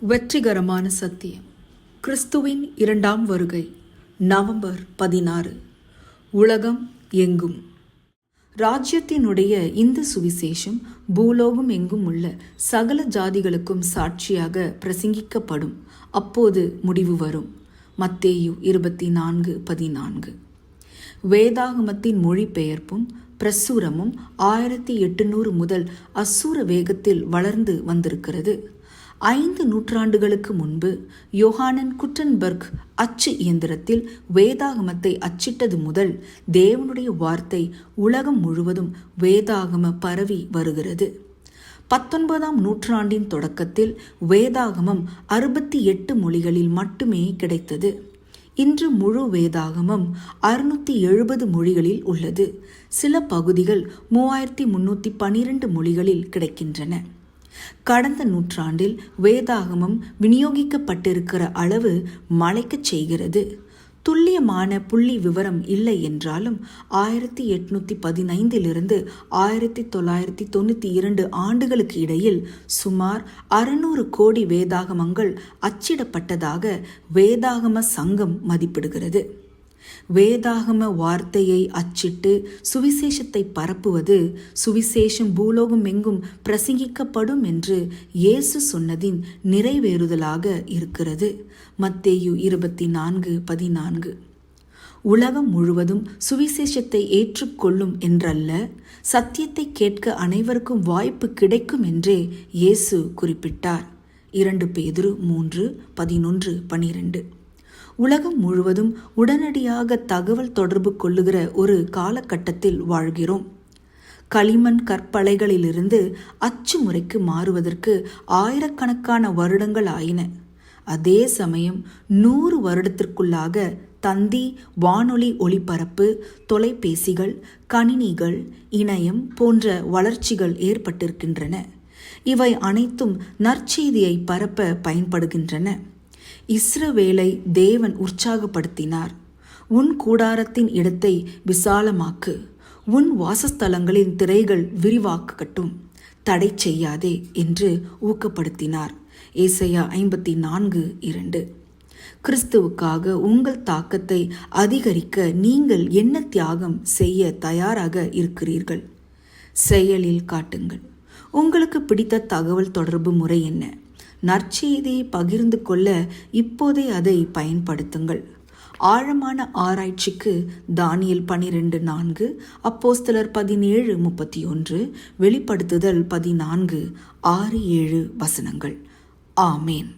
வெற்றிகரமான சத்தியம். கிறிஸ்துவின் இரண்டாம் வருகை நவம்பர் பதினாறு. உலகம் எங்கும்? ராஜ்யத்தினுடைய இந்த சுவிசேஷம் பூலோகம் எங்கும் உள்ள சகல ஜாதிகளுக்கும் சாட்சியாக பிரசங்கிக்கப்படும். அப்போது முடிவு வரும். மத்தேயு இருபத்தி நான்கு பதினான்கு. வேதாகமத்தின் மொழிபெயர்ப்பும் பிரசுரமும் ஆயிரத்தி எட்டுநூறு முதல் அசூர வேகத்தில் வளர்ந்து வந்திருக்கிறது. ஐந்து நூற்றாண்டுகளுக்கு முன்பு யோஹானன் குட்டன்பர்க் அச்சு இயந்திரத்தில் வேதாகமத்தை அச்சிட்டது முதல் தேவனுடைய வார்த்தை உலகம் முழுவதும் வேதாகம பரவி வருகிறது. பத்தொன்பதாம் நூற்றாண்டின் தொடக்கத்தில் வேதாகமம் அறுபத்தி எட்டு மொழிகளில் மட்டுமே கிடைத்தது. இன்று முழு வேதாகமம் அறுநூத்தி எழுபது மொழிகளில் உள்ளது. சில பகுதிகள் மூவாயிரத்தி முன்னூற்றி பனிரெண்டு மொழிகளில் கிடைக்கின்றன. கடந்த நூற்றாண்டில் வேதாகமம் விநியோகிக்கப்பட்டிருக்கிற அளவு மலைக்கச் செய்கிறது. துல்லியமான புள்ளி விவரம் இல்லை என்றாலும் ஆயிரத்தி எட்நூத்தி பதினைந்திலிருந்து ஆயிரத்தி தொள்ளாயிரத்தி தொண்ணூற்றி இரண்டு ஆண்டுகளுக்கு இடையில் சுமார் அறுநூறு கோடி வேதாகமங்கள் அச்சிடப்பட்டதாக வேதாகம சங்கம் மதிப்பிடுகிறது. வேதாகம வார்த்தையை அச்சிட்டு சுவிசேஷத்தை பரப்புவது சுவிசேஷம் பூலோகம் எங்கும் பிரசங்கிக்கப்படும் என்று இயேசு சொன்னதின் நிறைவேறுதலாக இருக்கிறது. மத்தேயு இருபத்தி நான்கு பதினான்கு. உலகம் முழுவதும் சுவிசேஷத்தை ஏற்றுக்கொள்ளும் என்றல்ல சத்தியத்தை கேட்க அனைவருக்கும் வாய்ப்பு கிடைக்கும் என்றே இயேசு குறிப்பிட்டார். இரண்டு பேதுரு மூன்று பதினொன்று பனிரெண்டு. உலகம் முழுவதும் உடனடியாக தகவல் தொடர்பு கொள்ளுகிற ஒரு காலகட்டத்தில் வாழ்கிறோம். களிமண் கற்பலைகளிலிருந்து அச்சு முறைக்கு மாறுவதற்கு ஆயிரக்கணக்கான வருடங்கள் ஆயின. அதே சமயம் நூறு வருடத்திற்குள்ளாக தந்தி வானொலி ஒளிபரப்பு தொலைபேசிகள் கணினிகள் இணையம் போன்ற வளர்ச்சிகள் ஏற்பட்டிருக்கின்றன. இவை அனைத்தும் நற்செய்தியை பரப்ப பயன்படுகின்றன. இஸ்ரவேலை தேவன் உற்சாகப்படுத்தினார். உன் கூடாரத்தின் இடத்தை விசாலமாக்கு. உன் வாசஸ்தலங்களின் திரைகள் விரிவாக்கட்டும். தடை செய்யாதே என்று ஊக்கப்படுத்தினார். ஏசையா ஐம்பத்தி நான்கு இரண்டு. கிறிஸ்துவுக்காக உங்கள் தாக்கத்தை அதிகரிக்க நீங்கள் என்ன தியாகம் செய்ய தயாராக இருக்கிறீர்கள்? செயலில் காட்டுங்கள். உங்களுக்கு பிடித்த தகவல் தொடர்பு முறை என்ன? நற்செய்தியை பகிர்ந்து கொள்ள இப்போதே அதை பயன்படுத்துங்கள். ஆழமான ஆராய்ச்சிக்கு தானியல் பனிரெண்டு நான்கு அப்போஸ்தலர் பதினேழு முப்பத்தி ஒன்று வெளிப்படுத்துதல் பதினான்கு ஆறு ஏழு வசனங்கள். ஆமேன்.